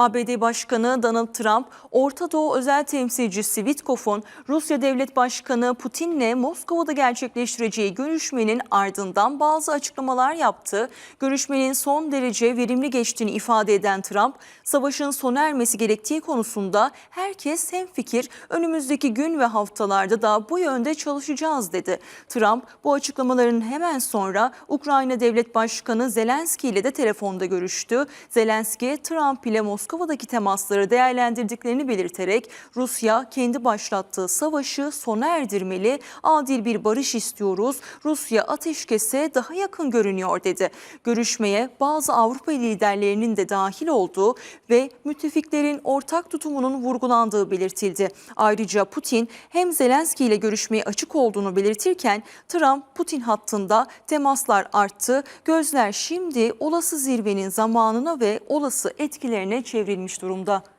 ABD Başkanı Donald Trump, Orta Doğu özel temsilcisi Witkoff'un Rusya Devlet Başkanı Putin'le Moskova'da gerçekleştireceği görüşmenin ardından bazı açıklamalar yaptı. Görüşmenin son derece verimli geçtiğini ifade eden Trump, savaşın sona ermesi gerektiği konusunda herkes hemfikir, önümüzdeki gün ve haftalarda da bu yönde çalışacağız dedi. Trump bu açıklamaların hemen sonra Ukrayna Devlet Başkanı Zelenski ile de telefonda görüştü. Zelenski, Trump ile Moskova'daki temasları değerlendirdiklerini belirterek Rusya kendi başlattığı savaşı sona erdirmeli, adil bir barış istiyoruz, Rusya ateşkese daha yakın görünüyor dedi. Görüşmeye bazı Avrupa liderlerinin de dahil olduğu ve müttefiklerin ortak tutumunun vurgulandığı belirtildi. Ayrıca Putin hem Zelenski ile görüşmeye açık olduğunu belirtirken Trump-Putin hattında temaslar arttı. Gözler şimdi olası zirvenin zamanına ve olası etkilerine çevrilmiş durumda.